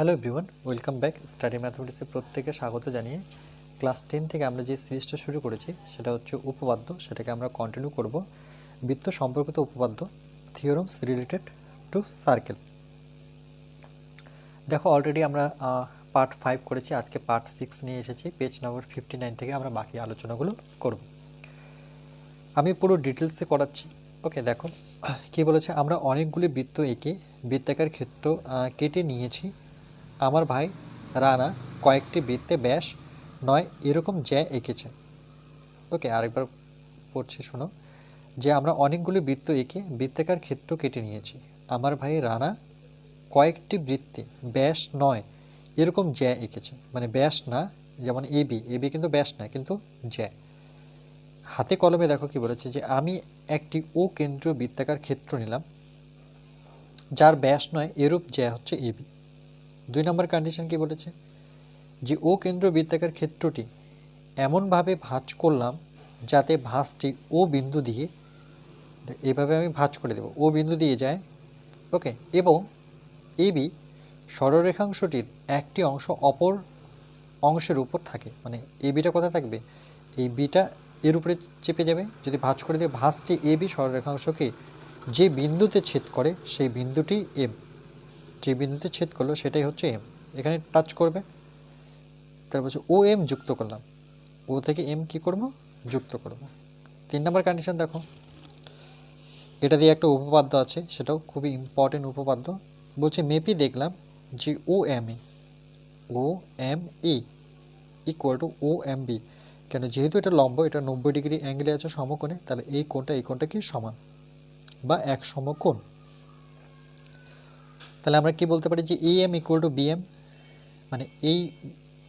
Hello everyone welcome back study ম্যাথমেটিক্সে প্রত্যেকে স্বাগত জানিয়ে ক্লাস টেন থেকে আমরা যে সিরিজটা শুরু করেছি, সেটা হচ্ছে উপপাদ্য, সেটাকে আমরা কন্টিনিউ করব। বৃত্ত সম্পর্কিত উপপাদ্য থিওরমস রিলেটেড টু সার্কেল দেখো অলরেডি আমরা পার্ট ফাইভ করেছি, আজকে পার্ট সিক্স নিয়ে এসেছি পেজ নাম্বার ফিফটি নাইন থেকে আমরা বাকি আলোচনাগুলো করব। আমি পুরো ডিটেলসে করাচ্ছি। ওকে দেখো, কি বলেছে, আমরা অনেকগুলি বৃত্ত এঁকে বৃত্তাকার ক্ষেত্র কেটে নিয়েছি। আমার ভাই রানা কয়েকটি বৃত্তে ব্যাস নয়, এরকম জ্যা এঁকেছে। ওকে, আরেকবার পড়ছি, শোনো। যে আমরা অনেকগুলি বৃত্ত এঁকে বৃত্তাকার ক্ষেত্র কেটে নিয়েছি। আমার ভাই রানা কয়েকটি বৃত্তে ব্যাস নয়, এরকম জ্যা এঁকেছে। মানে ব্যাস না, যেমন এবি এবি কিন্তু ব্যাস না, কিন্তু জ্যা। হাতে কলমে দেখো কি বলেছে যে, আমি একটি ও কেন্দ্রীয় বৃত্তাকার ক্ষেত্র নিলাম, যার ব্যাস নয়, এরূপ জ্যা হচ্ছে এবি দুই নম্বর কন্ডিশন কি বলেছে? যে ও কেন্দ্র বৃত্তাকার ক্ষেত্রটি এমনভাবে ভাঁজ করলাম যাতে ভাঁজটি ও বিন্দু দিয়ে, এভাবে আমি ভাঁজ করে দেব, ও বিন্দু দিয়ে যায় ওকে এবং এবি সরলরেখাংশটির একটি অংশ অপর অংশের উপর থাকে মানে এই বিটা কোথায় থাকবে? এই বিটা এর উপরে চেপে যাবে, যদি ভাঁজ করে দিয়ে, ভাঁজটি এ বি সরলরেখাংশকে যে বিন্দুতে ছেদ করে সেই বিন্দুটি এম যে বিন্দুতে ছেদ করল সেটাই হচ্ছে এম এখানে টাচ করবে। তারপর হচ্ছে ও এম যুক্ত করলাম। ও থেকে এম কি করব? যুক্ত করব। তিন নম্বর কন্ডিশন দেখো। এটা দিয়ে একটা উপপাদ্য আছে, সেটাও খুবই ইম্পর্টেন্ট উপপাদ্য। বলছে মেপি দেখলাম যে O M A O M E equal to O M B কেন যেহেতু এটা লম্ব, এটা নব্বই ডিগ্রি অ্যাঙ্গেলে আছে সমকোণে, তাহলে এই কোণটা এই কোণটা কি সমান বা এক সমকোণ। তাহলে আমরা কি বলতে পারি যে A M equal to B M মানে এই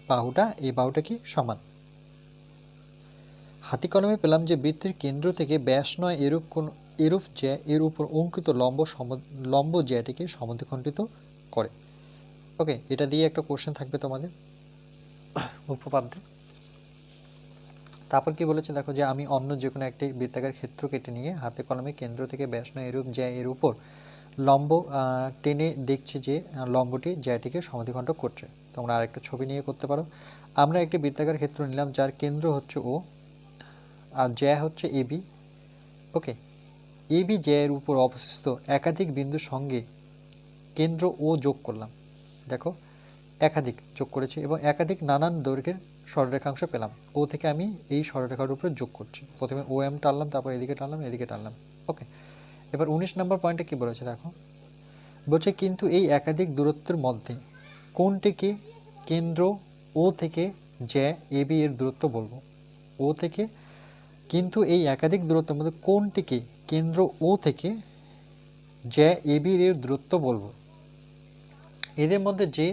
বাহুটা এই বাহুটা কি সমান? হাতি কলমে পেলাম যে বৃত্তের কেন্দ্র থেকে ব্যাস নয় এরূপ কোন, এরূপ জ্যা এর উপর অঙ্কিত লম্ব সম, লম্ব জ্যাটিকে সমদ্বিখণ্ডিত করে। ওকে, এটা দিয়ে একটা কোশ্চেন থাকবে তোমাদের, উপপাদ্যে। তারপর কি বলেছে? দেখো যে আমি অন্য যে কোনো একটি বৃত্তাকার ক্ষেত্র কেটে নিয়ে হাতে কলমে কেন্দ্র থেকে ব্যাস নয় এরূপ জ্যা এর উপর লম্ব টেনে দেখছি যে লম্বটি জ্যাটিকে সমাধিখণ্ড করছে। তোমরা আরেকটা ছবি নিয়ে করতে পারো। আমরা একটি বৃত্তাকার ক্ষেত্র নিলাম, যার কেন্দ্র হচ্ছে ও আর জ্যা হচ্ছে এবি ওকে এবি জ্যায়ের উপর অবস্থিত একাধিক বিন্দুর সঙ্গে কেন্দ্র ও যোগ করলাম। দেখো, একাধিক যোগ করেছি এবং একাধিক নানান দৈর্ঘ্যের সরলরেখাংশ পেলাম। ও থেকে আমি এই সরলরেখার উপরে যোগ করছি। প্রথমে ও এম টানলাম, তারপর এদিকে টানলাম এদিকে টানলাম ওকে এবার উনিশ নম্বর পয়েন্টে কি বলেছে দেখো? বলছে, কিন্তু এই একাধিক দূরত্বের মধ্যে কোনটিকে কেন্দ্র ও থেকে জ্যা এ বি এর দূরত্ব বলব? ও থেকে, কিন্তু এই একাধিক দূরত্বের মধ্যে কোনটিকে কেন্দ্র ও থেকে জ্যা এ বি এর দূরত্ব বলব? এদের মধ্যে যে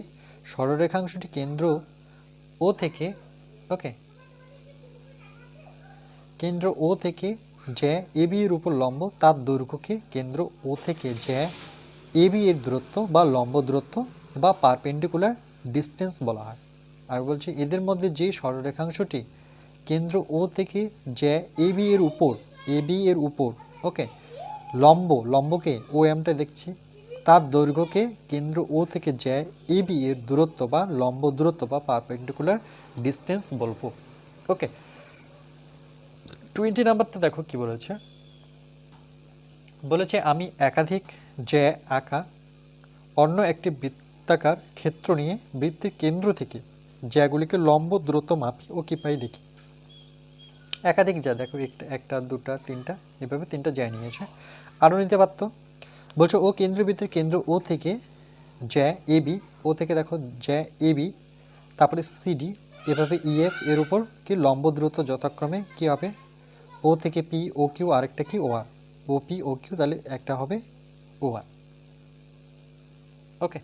সরলরেখাংশটি কেন্দ্র ও থেকে, ওকে, কেন্দ্র ও থেকে জ্যা এ বি এর উপর লম্ব, তার দৈর্ঘ্যকে কেন্দ্র ও থেকে জ্যা এ বি এর দূরত্ব বা লম্ব দূরত্ব বা পারপেন্ডিকুলার ডিস্টেন্স বলা হয়। আর বলছি, এদের মধ্যে যে সরলরেখাংশটি কেন্দ্র ও থেকে জ্যা এ বি এর উপর, এ বি এর উপর, ওকে, লম্ব, লম্বকে ও এমটা দেখছি, তার দৈর্ঘ্যকে কেন্দ্র ও থেকে জ্যা এ বি এর দূরত্ব বা লম্ব দূরত্ব বা পারপেন্ডিকুলার ডিস্টেন্স বলব, ওকে। টোয়েন্টি নাম্বারটা দেখো কি বলেছে? বলেছে, আমি একাধিক জ্যা আঁকা, অন্য একটি বৃত্তাকার ক্ষেত্র নিয়ে বৃত্তের কেন্দ্র থেকে জ্যাগুলিকে লম্ব, দ্রুত মাপি ও কি পাই দেখি। একাধিক যা, দেখো, একটা একটা, দুটা, তিনটা, এভাবে তিনটা জ্যা নিয়েছে। আরও নিতে পারতো? বলছো, ও কেন্দ্রবৃত্তের কেন্দ্র ও থেকে জ্যা এ, বি, ও থেকে দেখো জ্যা এ, বি, তারপরে সিডি এভাবে ইএফ এর উপর কি লম্ব, দ্রুত যথাক্রমে কি হবে? ও থেকে পি, ও, কিউ, আরেকটা কি, ও, আর? ও, পি, ও, কিউ, তাহলে একটা হবে ও, আর। ওকে।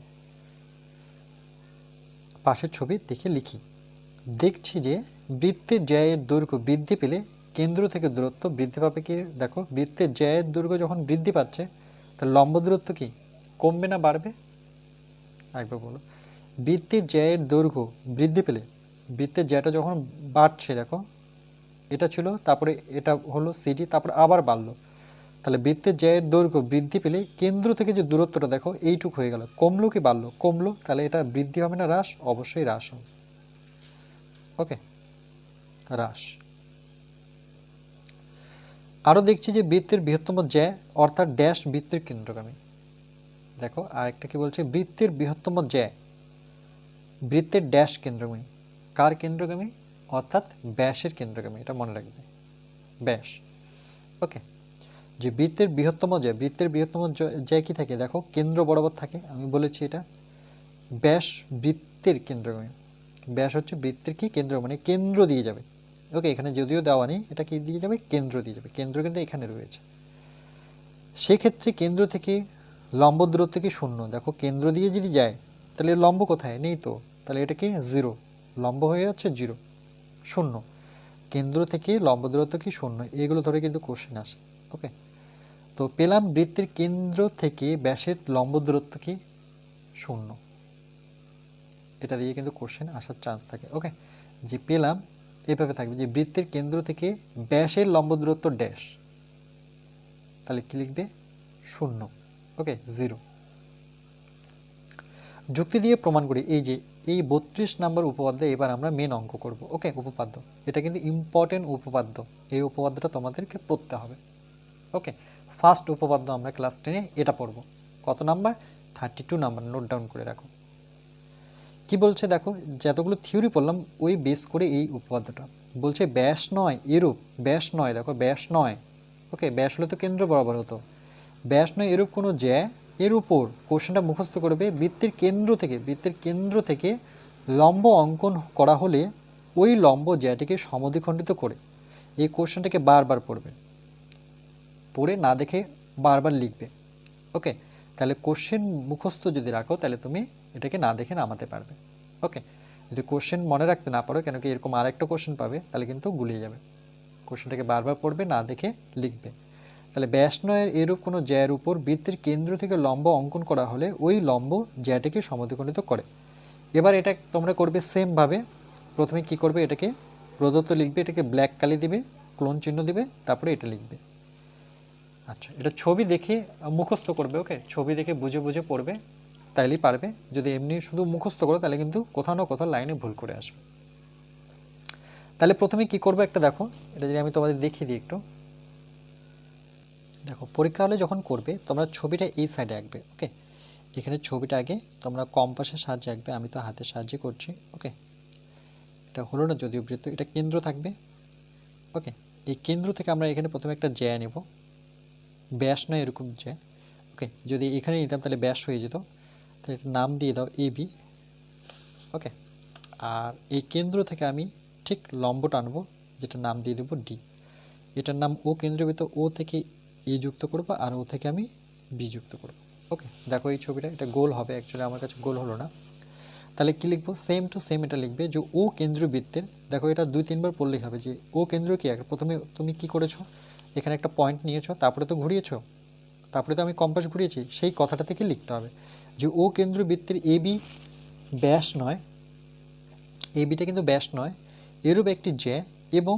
পাশের ছবি দেখে লিখি। দেখছি যে বৃত্তের জ্যায়ের দৈর্ঘ্য বৃদ্ধি পেলে কেন্দ্র থেকে দূরত্ব বৃদ্ধি পাবে কি? দেখো, বৃত্তের জ্যায়ের দৈর্ঘ্য যখন বৃদ্ধি পাচ্ছে, তাহলে লম্ব দূরত্ব কি? কমবে না বাড়বে? একবার বলো। বৃত্তের জ্যায়ের দৈর্ঘ্য বৃদ্ধি পেলে, বৃত্তের জ্যাটা যখন বাড়ছে, দেখো এটা ছিল, তারপরে এটা হলো সিডি তারপরে আবার বাড়লো। তাহলে বৃত্তের জ্যায়ের দৈর্ঘ্য বৃদ্ধি পেলে কেন্দ্র থেকে যে দূরত্বটা দেখো, এইটুক হয়ে গেল। কমলো কি বাড়লো? কমলো, তাহলে এটা বৃদ্ধি হবে না, হ্রাস? অবশ্যই হ্রাস হবে। ওকে? হ্রাস। আরও দেখছি যে বৃত্তের বৃহত্তম জ্যা, অর্থাৎ ড্যাশ বৃত্তের কেন্দ্রগামী। দেখো, আরেকটা কি বলছে? বৃত্তের বৃহত্তম জ্যা, বৃত্তের ড্যাশ কেন্দ্রগামী। কার কেন্দ্রগামী? অর্থাৎ ব্যাসের কেন্দ্রগামী, এটা মনে রাখবে। ব্যাস। ওকে। যে বৃত্তের বৃহত্তম জ্যা বৃত্তের বৃহত্তম জ্যা কি থাকে? দেখো, কেন্দ্র বরাবর থাকে, আমি বলেছি এটা। ব্যাস বৃত্তের কেন্দ্রগামী। ব্যাস হচ্ছে বৃত্তের কি? কেন্দ্র মানে কেন্দ্র দিয়ে যাবে। ওকে, এখানে যদিও দেওয়া নেই, এটা কি দিয়ে যাবে? কেন্দ্র দিয়ে যাবে। কেন্দ্র কিন্তু এখানে রয়েছে। সেক্ষেত্রে কেন্দ্র থেকে লম্ব দূরত্ব কি শূন্য। দেখো, কেন্দ্র দিয়ে যদি যায়, তাহলে লম্ব কোথায়? নেই তো। তাহলে এটা কি জিরো লম্ব হয়ে যাচ্ছে জিরো শূন্য। কেন্দ্র থেকে লম্ব দূরত্ব কি শূন্য? এগুলো ধরে কিন্তু কোশ্চেন আসে। ওকে তো পেলাম বৃত্তের কেন্দ্র থেকে ব্যাসের লম্ব দূরত্ব কি? শূন্য। এটা দিয়ে কিন্তু কোশ্চেন আসার চান্স থাকে। ওকে যে পেলাম, এভাবে থাকবে যে বৃত্তের কেন্দ্র থেকে ব্যাসের লম্ব দূরত্ব ড্যাশ তাহলে কি লিখবে? শূন্য। ওকে জিরো যুক্তি দিয়ে প্রমাণ করি। এই যে এই বত্রিশ নাম্বার উপপাদ্য এবার আমরা মেন অঙ্ক করব। ওকে উপপাদ্য। এটা কিন্তু ইম্পর্টেন্ট উপপাদ্য। এই উপপাদ্যটা তোমাদেরকে পড়তে হবে। ওকে ফার্স্ট উপপাদ্য আমরা ক্লাস টেনে এটা পড়ব। কত number? Thirty two number. Note down করে রাখো। কি বলছে দেখো? যতগুলো থিওরি পড়লাম, ওই বেস করে এই উপপাদ্যটা। বলছে ব্যাস নয়, এরূপ। ব্যাস নয়, দেখো ব্যাস নয়। ওকে ব্যাস হলে তো কেন্দ্র বরাবর হতো। ব্যাস নয়, এরূপ কোনো জ্যা এর উপর কোশ্চেনটা মুখস্থ করবে বৃত্তের কেন্দ্র থেকে, বৃত্তের কেন্দ্র থেকে লম্ব অঙ্কন করা হলে ওই লম্ব জ্যাটিকে সমদ্বিখণ্ডিত করে এই কোশ্চেনটাকে বারবার পড়বে। পড়ে না দেখে বারবার লিখবে। ওকে, তাহলে কোশ্চেন মুখস্থ যদি রাখো, তাহলে তুমি এটাকে না দেখে নামাতে পারবে। ওকে, যদি কোশ্চেন মনে রাখতে না পারো, কেন কি এরকম আরেকটা কোশ্চেন পাবে, তাহলে কিন্তু গুলিয়ে যাবে। কোশ্চেনটাকে বারবার পড়বে, না দেখে লিখবে। তাহলে ব্যাস নয়ের এরূপ কোনো জ্যার উপর বৃত্তের কেন্দ্র থেকে লম্ব অঙ্কন করা হলে ওই লম্ব জ্যাটিকে সমদ্বিখণ্ডিত করে। এবার এটা তোমরা করবে সেমভাবে প্রথমে কি করবে? এটাকে প্রদত্ত লিখবে, এটাকে ব্ল্যাক কালি দিবে ক্লোন চিহ্ন দিবে, তারপরে এটা লিখবে। আচ্ছা এটা ছবি দেখে মুখস্থ করবে ওকে ছবি দেখে বুঝে বুঝে পড়বে, তাইলেই পারবে। যদি এমনি শুধু মুখস্থ করো, তাহলে কিন্তু কোথাও না কোথাও লাইনে ভুল করে আসবে। তাহলে প্রথমে কি করবে? একটা দেখো, এটা যদি আমি তোমাদের দেখিয়ে দিই একটু। দেখো, পরীক্ষা হলে যখন করবে, তোমরা ছবিটা এই সাইডে আঁকবে ওকে এখানে ছবিটা আগে তোমরা কম্পাসের সাহায্যে আঁকবে, আমি তো হাতের সাহায্যে করছি ওকে এটা হলো না যদিও বৃত্ত, এটা কেন্দ্র থাকবে ওকে এই কেন্দ্র থেকে আমরা এখানে প্রথমে একটা জ্যা নেব, ব্যাস নয় এরকম জ্যা ওকে যদি এখানে নিতাম তাহলে ব্যাস হয়ে যেত, তাহলে এটা নাম দিয়ে দাও এ বি ওকে আর এই কেন্দ্র থেকে আমি ঠিক লম্ব টানবো যেটা নাম দিয়ে দেবো ডি এটার নাম ও কেন্দ্রবৃত্ত ও থেকে এ যুক্ত করব আর ও থেকে আমি বি যুক্ত করব। ওকে দেখো এই ছবিটা, এটা গোল হবে অ্যাকচুয়ালি আমার কাছে গোল হলো না। তাহলে কি লিখব? সেম টু সেম এটা লিখবে যে ও কেন্দ্রবৃত্তের, দেখো এটা দুই তিনবার পড়লেই হবে যে ও কেন্দ্র কি? প্রথমে তুমি কি করেছ? এখানে একটা পয়েন্ট নিয়েছো, তারপরে তো ঘুরিয়েছো। তারপরে তো আমি কম্পাস ঘুরিয়েছি, সেই কথাটা থেকে লিখতে হবে? যে ও কেন্দ্রবৃত্তের এ বি ব্যাস নয় এ বিটা কিন্তু ব্যাস নয়, এরূপ একটি জ্যা এবং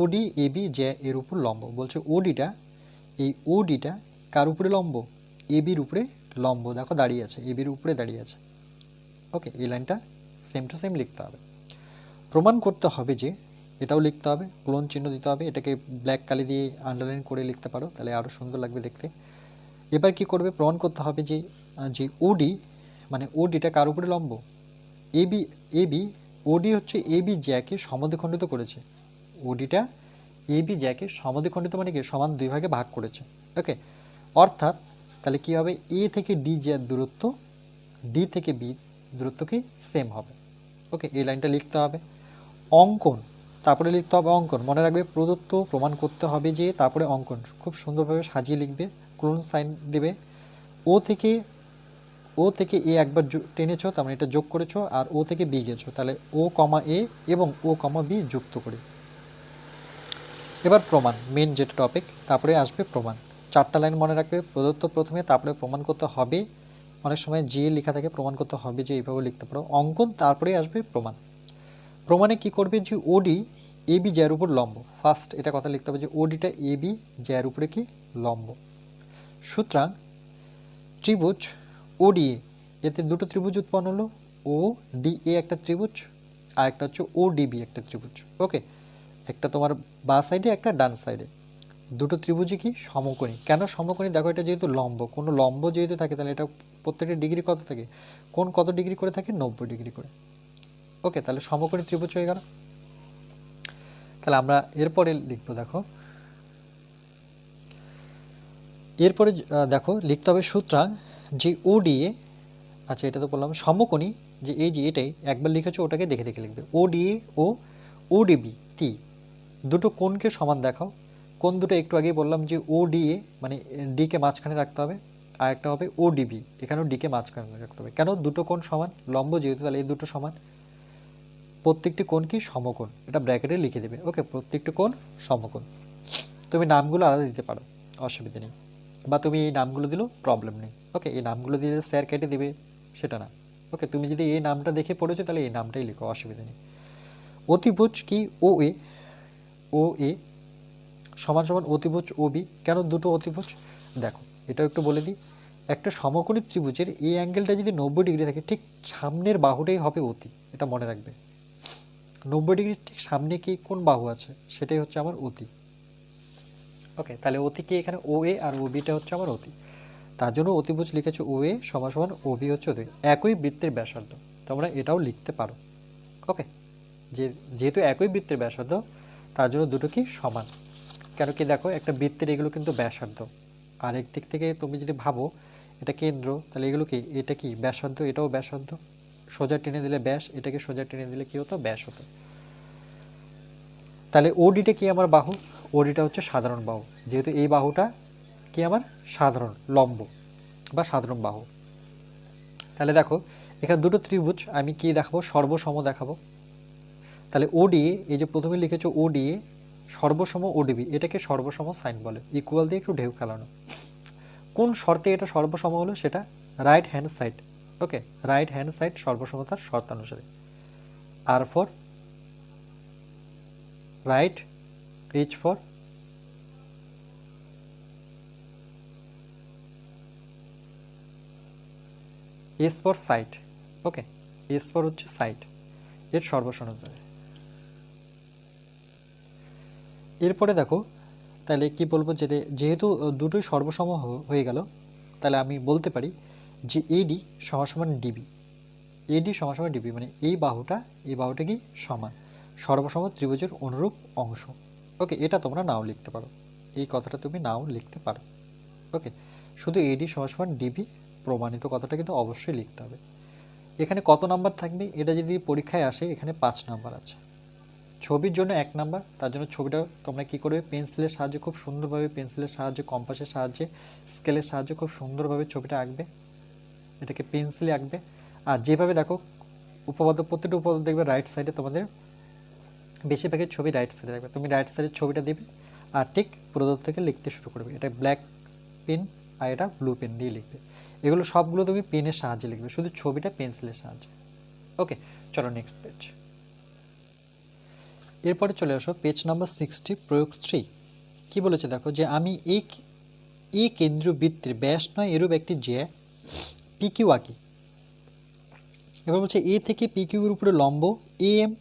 ওডি এ বি জ্যা এর উপর লম্ব। বলছে ওডিটা এই ওডিটা কার উপরে লম্ব? এ বির উপরে লম্ব। দেখো দাঁড়িয়ে আছে। এ বির উপরে দাঁড়িয়ে আছে। ওকে এই লাইনটা সেম টু সেম লিখতে হবে। প্রমাণ করতে হবে যে এটাও লিখতে হবে, ক্লোন চিহ্ন দিতে হবে, এটাকে ব্ল্যাক কালি দিয়ে আন্ডারলাইন করে লিখতে পারো, তাহলে আরও সুন্দর লাগবে দেখতে। এবার কি করবে? প্রমাণ করতে হবে যে যে ওডি মানে ওডিটা কার উপরে লম্ব? এবি এবি ওডি হচ্ছে এবি জ্যাকে সমদ্বিখণ্ডিত করেছে। ওডিটা এবি জ্যাকে সমদ্বিখণ্ডিত মানে কি? সমান দুই ভাগে ভাগ করেছে। ওকে? অর্থাৎ তাহলে কি হবে? এ থেকে ডি জ্যার দূরত্ব, ডি থেকে বি দূরত্ব কি? সেম হবে। ওকে? এই লাইনটা লিখতে হবে। অঙ্কন। তারপরে লিখতে হবে অঙ্কন। মনে রাখবে, প্রদত্ত প্রমাণ করতে হবে যে তারপরে অঙ্কন। খুব সুন্দরভাবে সাজিয়ে লিখবে, ক্লোন সাইন দেবে। ও থেকে ও থেকে এ একবার টেনেছো, তার মানে এটা যোগ করেছ, আর ও থেকে বি গেছো। তাহলে ও কমা এ এবং ও কমা বি যুক্ত করে। এবার প্রমাণ মেন যেটা টপিক তারপরে আসবে প্রমাণ। চারটা লাইন মনে রাখবে, প্রদত্ত প্রথমে তারপরে প্রমাণ করতে হবে। অনেক সময় যে লেখা থাকে প্রমাণ করতে হবে যে এইভাবে লিখতে পারো। অঙ্কন, তারপরে আসবে প্রমাণ। প্রমাণে কি করবে যে ওডি বি জ্যার উপর লম্ব। ফার্স্ট এটা কথা লিখতে হবে যে ওডিটা বি জ্যার উপরে কি? লম্ব। সুতরাং ত্রিভুজ ওডিএ এতে দুটো ত্রিভুজ উৎপন্ন হলো। ও ডি এ একটা ত্রিভুজ, আর একটা হচ্ছে ও ডিবি একটা ত্রিভুজ। ওকে একটা তোমার বা সাইডে একটা ডান সাইডে দুটো ত্রিভুজই কি সমকোণী? কেন সমকোণী? দেখো, এটা যেহেতু লম্ব, কোনো লম্ব যেহেতু থাকে, তাহলে এটা প্রত্যেকটা ডিগ্রি কত থাকে? কোন কত ডিগ্রি করে থাকে? নব্বই ডিগ্রি করে। ওকে তাহলে সমকোণী ত্রিভুজ হয়ে গেল। তাহলে আমরা এরপরে লিখব, দেখো। এরপরে দেখো, লিখতে হবে সুতরাং যে ওডিএ আচ্ছা এটা তো বললাম সমকোণী, যে এই যে এটাই, একবার লিখেছো, ওটাকে দেখে দেখে লিখবে। ওডিএ ও ওডিবি টি। দুটো কোণকে সমান দেখাও? কোন দুটো একটু আগেই বললাম যে ওডিএ মানে ডিকে মাঝখানে রাখতে হবে, আর একটা হবে ওডিবি এখানেও ডিকে মাঝখানে রাখতে হবে। কেন দুটো কোণ সমান? লম্ব যেহেতু, তাহলে এই দুটো সমান। প্রত্যেকটি কোণ কি সমকোণ? এটা ব্র্যাকেটে লিখে দেবে। ওকে, প্রত্যেকটি কোণ সমকোণ। তুমি নামগুলো আলাদা দিতে পারো, অসুবিধা নেই। বা তুমি এই নামগুলো দিলেও প্রবলেম নেই। ওকে, এই নামগুলো দিলে স্যার কেটে দেবে, সেটা না। ওকে, তুমি যদি এই নামটা দেখে পড়েছো, তাহলে এই নামটাই লিখো, অসুবিধা নেই। অতিভুজ কি ও এ ও, এ, সমান সমান অতিভুজ ও, বি, কেন দুটো অতিভুজ? দেখো, এটাও একটু বলে দিই। একটা সমকোণী ত্রিভুজের এই অ্যাঙ্গেলটা যদি নব্বই ডিগ্রি থাকে, ঠিক সামনের বাহুটাই হবে অতি, এটা মনে রাখবে। নব্বই ডিগ্রির ঠিক সামনে কি কোন বাহু আছে? সেটাই হচ্ছে আমার অতি। ওকে, তাহলে অতি কি এখানে ও, এ, আর ও, বিটা হচ্ছে আমার অতি? তার জন্য অতিভুজ লিখেছে ও, এ, সমান সমান ও, বি হচ্ছে অতি। একই বৃত্তের ব্যাসার্ধ, তোমরা এটাও লিখতে পারো। ওকে, যে, যেহেতু একই বৃত্তের ব্যাসার্ধ তার জন্য দুটো কি সমান? কেন কি দেখো, একটা বৃত্তের এগুলো কিন্তু ব্যাসার্ধ। আর এক দিক থেকে তুমি যদি ভাবো, এটা কেন্দ্র, তাহলে এগুলো কি, এটা কি ব্যাসার্ধ, এটাও ব্যাসার্ধ? সোজা টেনে দিলে ব্যাস, এটাকে সোজা টেনে দিলে কি হতো? ব্যাস হতো। তাহলে ওডিটা কি আমার বাহু? ওডিটা হচ্ছে সাধারণ বাহু। যেহেতু এই বাহুটা কি আমার? সাধারণ, লম্ব বা সাধারণ বাহু। তাহলে দেখো, এখানে দুটো ত্রিভুজ, আমি কি দেখাবো? সর্বসম দেখাবো। তাহলে ওডিএ এই যে প্রথমে লিখেছো ওডিএ সর্বসম ওডিবি এটাকে সর্বসম সাইন বলে ইকুয়াল দিয়ে একটু ঢেউ খেলানো। কোন শর্তে এটা সর্বসম হলো? সেটা right hand side okay right hand side সর্বসমতার শর্তানুসারে R for right H for S for side okay S for হচ্ছে সাইট এর সর্বসনতারে এরপরে দেখো, তাহলে কি বলব যে যেহেতু দুটোই সর্বসম হয়ে গেল, তাহলে আমি বলতে পারি যে এডি সমান ডিবি এডি সমান ডিবি মানে এই বাহুটা এই বাহুটা কি সমান? সর্বসম ত্রিভুজের অনুরূপ অংশ। ওকে এটা তোমরা নাও লিখতে পারো। এই কথাটা তুমি নাও লিখতে পারো। ওকে শুধু এডি সমান ডিবি প্রমাণিত কথাটা কিন্তু অবশ্যই লিখতে হবে। এখানে কত নাম্বার থাকবে? এটা যদি পরীক্ষায় আসে, এখানে পাঁচ নাম্বার আছে। ছবির জন্য এক নাম্বার, তার জন্য ছবিটা তোমরা কি করবে? পেন্সিলের সাহায্যে খুব সুন্দরভাবে পেন্সিলের সাহায্যে, কম্পাসের সাহায্যে, স্কেলের সাহায্যে খুব সুন্দরভাবে ছবিটা আঁকবে। এটাকে পেন্সিলে আঁকবে। আর যেভাবে দেখো, উপপাদ্য, প্রত্যেকটা উপপাদ্য দেখবে রাইট সাইডে তোমাদের, বেশিরভাগের ছবি রাইট সাইডে থাকবে। তুমি রাইট সাইডের ছবিটা দিবে আর ঠিক প্রদত্ত থেকে লিখতে শুরু করবে। এটা ব্ল্যাক পেন আর এটা ব্লু পেন দিয়ে লিখবে। এগুলো সবগুলো তুমি পেনের সাহায্যে লিখবে, শুধু ছবিটা পেন্সিলের সাহায্যে। ওকে চলো নেক্সট পেজ এরপরে চলে আসো পেজ নাম্বার সিক্সটি প্রয়োগ থ্রি কী বলেছে দেখো যে আমি এই এই কেন্দ্রীয় বৃত্তের ব্যাস নয়, এরূপ একটি যে পি কিউ আঁকি। এবার বলছে এ থেকে পি কিউর উপরে লম্ব এ এম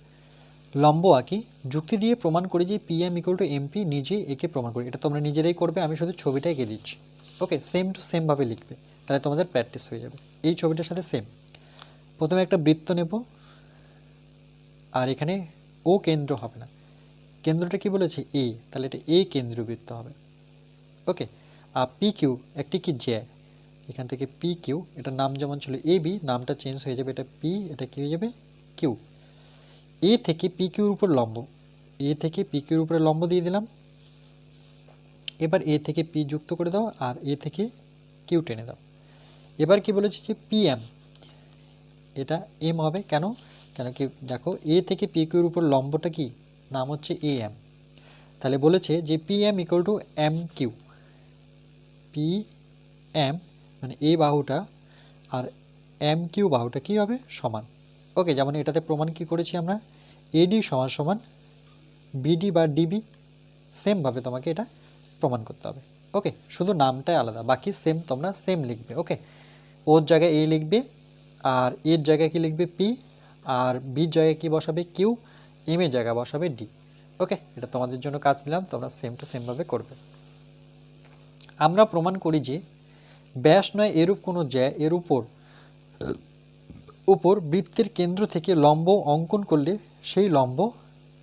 লম্ব আঁকি। যুক্তি দিয়ে প্রমাণ করি যে P M equal to MP নিজে একে প্রমাণ করি। এটা তোমরা নিজেরাই করবে, আমি শুধু ছবিটা এঁকে দিচ্ছি। ওকে সেম টু সেমভাবে লিখবে, তাহলে তোমাদের প্র্যাকটিস হয়ে যাবে। এই ছবিটার সাথে সেম প্রথমে একটা বৃত্ত নেব, আর এখানে ও কেন্দ্র হবে না। কেন্দ্রটা কি বলেছে? এ। তাহলে এটা এ কেন্দ্রবৃত্ত হবে। ওকে আর পি কিউ একটি কি জে এখান থেকে পি কিউ এটার নাম যেমন ছিল এ বি নামটা চেঞ্জ হয়ে যাবে। এটা পি এটা কি হয়ে যাবে? কিউ এ থেকে পি কিউর উপর লম্ব। এ থেকে পি কিউর উপরে লম্ব দিয়ে দিলাম। এবার এ থেকে পি যুক্ত করে দাও আর এ থেকে কিউ টেনে দাও। এবার কি বলেছে যে পি এম এটা এম হবে কেন? কেন কি দেখো এ থেকে পি কিউর উপর লম্বটা কি? নাম হচ্ছে এ এম তাহলে বলেছে যে P M equal to M Q. P M মানে এ বাহুটা আর এম কিউ বাহুটা কী হবে? সমান। ওকে যেমন এটাতে প্রমাণ কি করেছি আমরা? এডি সমান সমান বিডি বা ডিবি সেমভাবে তোমাকে এটা প্রমাণ করতে হবে। ওকে শুধু নামটাই আলাদা, বাকি সেম তোমরা সেম লিখবে। ওকে ওর জায়গায় এ লিখবে আর এর জায়গায় কি লিখবে? পি আর বির জায়গায় কি বসাবে? কিউ এম এর জায়গায় বসাবে ডি ওকে এটা তোমাদের জন্য কাজ দিলাম তোমরা সেম টু সেমভাবে করবে। আমরা প্রমাণ করি যে ব্যাস নয় এরূপ কোনো জ্যা, এর উপর উপর বৃত্তের কেন্দ্র থেকে লম্ব অঙ্কন করলে সেই লম্ব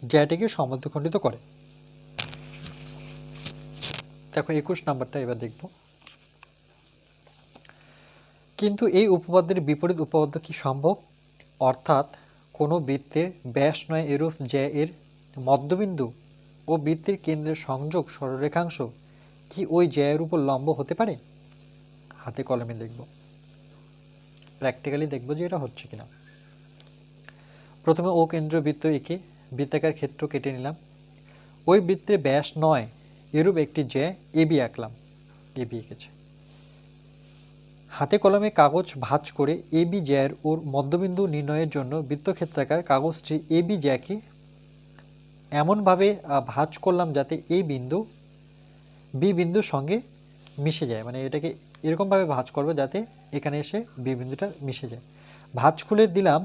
জ্যাটিকে সমদ্বিখণ্ডিত করে। দেখো, একুশ নাম্বারটা এবার দেখব। কিন্তু এই উপপাদ্যের বিপরীত উপপাদ্য কি সম্ভব? অর্থাৎ কোনো বৃত্তের ব্যাস নয় এরূপ জ্যা এর মধ্যবিন্দু ও বৃত্তের কেন্দ্রের সংযোগ সরলরেখাংশ, কি ওই জ্যায়ের উপর লম্ব হতে পারে? হাতে কলমে দেখব। প্র্যাকটিক্যালি দেখব যে এটা হচ্ছে কিনা। প্রথমে ও কেন্দ্রীয় বৃত্ত এঁকে বৃত্তাকার ক্ষেত্র কেটে নিলাম। ওই বৃত্তের ব্যাস নয় এরূপ একটি জ্যা এবি আঁকলাম। এবি এঁকেছে। হাতে কলমে কাগজ ভাঁজ করে এবি জ্যার ওর মধ্যবিন্দু নির্ণয়ের জন্য বৃত্তক্ষেত্রাকার কাগজটি এ বি জ্যাকে এমনভাবে ভাঁজ করলাম যাতে এ বিন্দু বি বিন্দুর সঙ্গে মিশে যায়। মানে এটাকে এরকমভাবে ভাঁজ করব যাতে এখানে এসে বি বিন্দুটা মিশে যায়। ভাঁজ খুলে দিলাম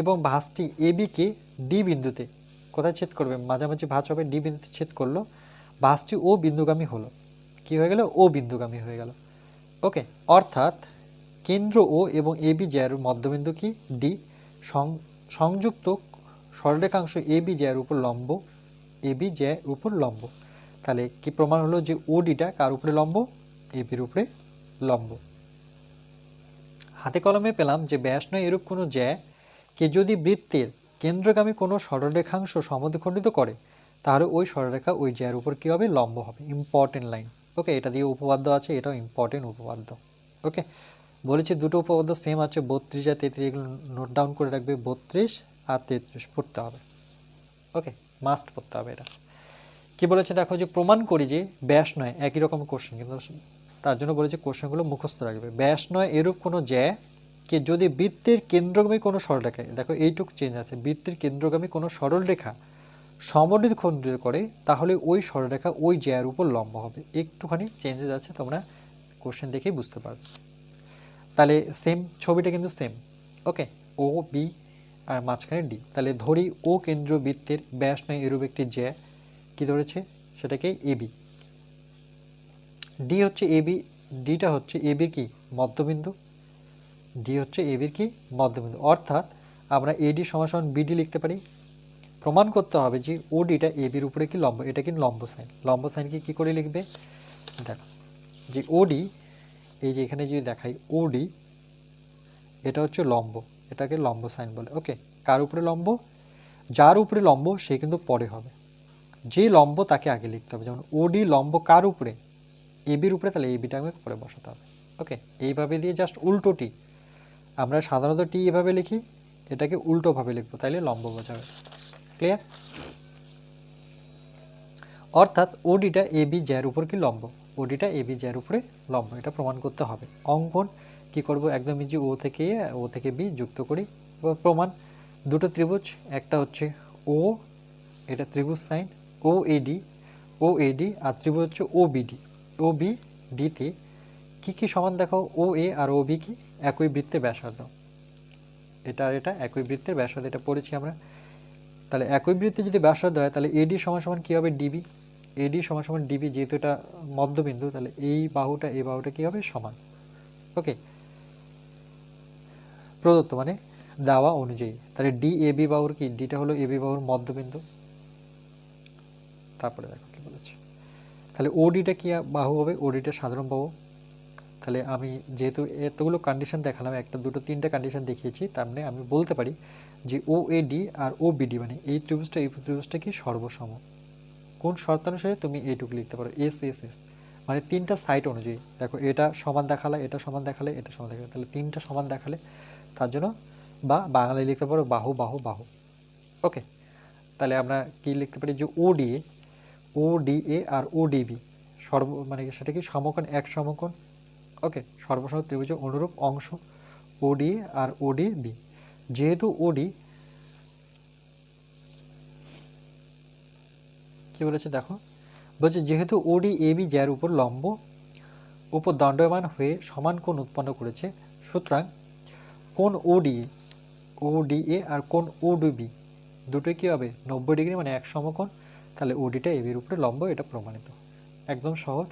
এবং ভাঁজটি এ বিকে ডি বিন্দুতে কোথায় ছেদ করবে? মাঝামাঝি ভাঁজ হবে, ডি বিন্দুতে ছেদ করল। ভাঁজটি ও বিন্দুগামী হলো। কি হয়ে গেল? ও বিন্দুগামী হয়ে গেল। ওকে, অর্থাৎ কেন্দ্র ও এবং এ বি জ্যার মধ্যবিন্দু কি? ডি। সংযুক্ত সরলরেখাংশ এ বি জ্যার উপর লম্ব, এ বি জ্যার উপর লম্ব। তাহলে কি প্রমাণ হলো যে ও ডিটা কার উপরে লম্ব? এ বির উপরে লম্ব। হাতে কলমে পেলাম যে ব্যাস নয় এরূপ কোনো জ্যা কে যদি বৃত্তের কেন্দ্রগামী কোনো সরলরেখাংশ সমদ্বিখণ্ডিত করে, তাহলে ওই সরলরেখা ওই জ্যার উপর কী হবে? লম্ব হবে। Important line. ওকে এটা দিয়ে উপপাদ্য আছে, এটাও ইম্পর্টেন্ট উপপাদ্য। ওকে বলেছি দুটো উপপাদ্য সেম আছে, বত্রিশ আর তেত্রিশ, এগুলো নোট ডাউন করে রাখবে, বত্রিশ আর তেত্রিশ পড়তে হবে। ওকে মাস্ট পড়তে হবে এটা। কি বলেছে? দেখো যে প্রমাণ করি যে ব্যাস নয়, একই রকম কোশ্চেন কিন্তু তার জন্য বলেছে কোশ্চেনগুলো মুখস্থ রাখবে। ব্যাস নয় এরূপ কোনো জ্যা কে যদি বৃত্তের কেন্দ্রগামী কোনো সরলরেখা, দেখো এইটুক চেঞ্জ আছে, বৃত্তের কেন্দ্রগামী কোনো সরলরেখা সমদ্বিত খণ্ডিত করে, তাহলে ওই সরলরেখা ওই জ্যার উপর লম্ব হবে। একটুখানি চেঞ্জেস আছে, তোমরা কোশ্চেন দেখেই বুঝতে পারবে। তাহলে সেম ছবিটা কিন্তু সেম ওকে ও বি আর মাঝখানে ডি তাহলে ধরি ও কেন্দ্র বৃত্তের ব্যাস নয় এরূপ একটি জ্যা। কী ধরেছে? সেটাকে এবি ডি হচ্ছে এবি ডিটা হচ্ছে এবির কি? মধ্যবিন্দু। ডি হচ্ছে এবির কি? মধ্যবিন্দু। অর্থাৎ আমরা এডি সমান বিডি লিখতে পারি। প্রমাণ করতে হবে যে ওডিটা এবির উপরে কি লম্ব, এটা কিন্তু লম্ব সাইন। লম্ব সাইনকে কি করে লিখবে? দেখো, যে ওডি, এই যে এখানে যদি দেখাই ওডি, এটা হচ্ছে লম্ব, এটাকে লম্ব সাইন বলে। ওকে, কার উপরে লম্ব? যার উপরে লম্ব, সে কিন্তু পরে হবে। যে লম্ব তাকে আগে লিখতে হবে, যেমন ওডি লম্ব কার উপরে? এবির উপরে, তাহলে এবিটা আমাকে পরে বসাতে হবে। ওকে, এইভাবে দিয়ে জাস্ট উল্টোটি আমরা সাধারণত টি এভাবে লিখি, এটাকে উল্টোভাবে লিখব, তাইলে লম্ব বোঝাবে ক্লিয়ার অর্থাৎ ওডিটা এ বি জ্যার উপর কি লম্ব? ওডিটা এ বি জ্যার উপরে লম্ব, এটা প্রমাণ করতে হবে। অঙ্কন কি করব? একদম ইজি ও থেকে ও থেকে বি যুক্ত করি। এবার প্রমাণ, দুটো ত্রিভুজ, একটা হচ্ছে ও এটা ত্রিভুজ সাইন ও এডি ও এডি আর ত্রিভুজ হচ্ছে ও বিডি ও বি ডিতে কী কী সমান দেখো ও এ আর ও বি কি? একই বৃত্তের ব্যাসার্ধ। এটা আর এটা একই বৃত্তের ব্যাসার্ধ, এটা পড়েছি আমরা। তাহলে একই বৃত্তে যদি ব্যাসার্ধ হয়, তাহলে এডি সমান সমান কী হবে? ডিবি এডি সমান সমান ডিবি যেহেতু এটা মধ্যবিন্দু, তাহলে এই বাহুটা এই বাহুটা কী হবে? সমান। ওকে প্রদত্ত মানে দেওয়া অনুযায়ী। তাহলে ডি এ বি বাহুর কি? ডিটা হলো এ বি বাহুর মধ্যবিন্দু। তারপরে দেখো কি বলেছে। তাহলে ওডিটা কি বাহু হবে? ওডিটা সাধারণ বাহু। তাহলে আমি যেহেতু এতগুলো কন্ডিশন দেখালাম, একটা, দুটো, তিনটা কন্ডিশন দেখিয়েছি, তার মানে আমি বলতে পারি যে ও A D R O BD মানে এই ত্রিভুজটা এই ত্রিভুজটা কি সর্বসম? কোন শর্তানুসারে তুমি এইটুকু লিখতে পারো? এস এস এস মানে তিনটা সাইড অনুযায়ী। দেখো, এটা সমান দেখালে, এটা সমান দেখালে, এটা সমান দেখালে। তাহলে তিনটা সমান দেখালে তার জন্য বা বাংলায় লিখতে পারো বাহু বাহু বাহু। ওকে তাহলে আমরা কি লিখতে পারি? যে ও ডিএ ও ডিএ আর ও ডিবি সর্ব মানে সেটা কি সমকোণ, এক সমকোণ? ওকে সর্বসম ত্রিভুজের অনুরূপ অংশ ওডি আর ওডি বি যেহেতু ওডি কি বলেছে দেখো? বলছে যেহেতু ওডি এবি জ্যার উপর লম্ব উপর দণ্ডায়মান হয়ে সমান কোণ উৎপন্ন করেছে, সুতরাং কোন ওডি ওডিএ আর কোন ওডিবি দুটোই কী হবে? নব্বই ডিগ্রি মানে এক সমকোণ। তাহলে ওডিটা এবির উপরে লম্ব, এটা প্রমাণিত। একদম সহজ।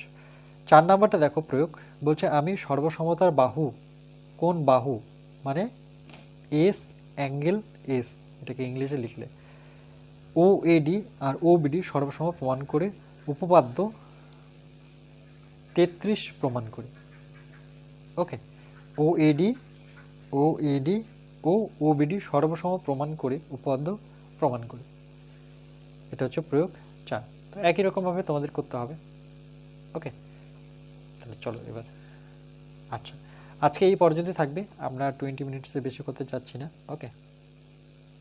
চার নাম্বারটা দেখো প্রয়োগ, বলছে আমি সর্বসমতার বাহু, কোন বাহু? মানে এস অ্যাঙ্গেল এস এটাকে ইংলিশে লিখলে। ও এডি আর ও বিডি সর্বসম প্রমাণ করে, উপপাদ্য তেত্রিশ প্রমাণ করি। ওকে ও এডি ও এডি ও ও বিডি সর্বসম প্রমাণ করে, উপপাদ্য প্রমাণ করি। এটা হচ্ছে প্রয়োগ চার। তো একই রকমভাবে তোমাদের করতে হবে। ওকে তাহলে চলো এবার। আচ্ছা আজকে এই পর্যন্তই থাকবে। আমরা টোয়েন্টি মিনিটসের বেশি করতে চাচ্ছি না ওকে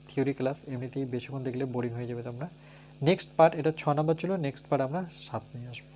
থিওরি ক্লাস এমনিতেই বেশিক্ষণ দেখলে বোরিং হয়ে যাবে তোমরা। নেক্সট পার্ট এটা ছ নম্বর ছিল নেক্সট পার্ট আমরা সাত নিয়ে আসব।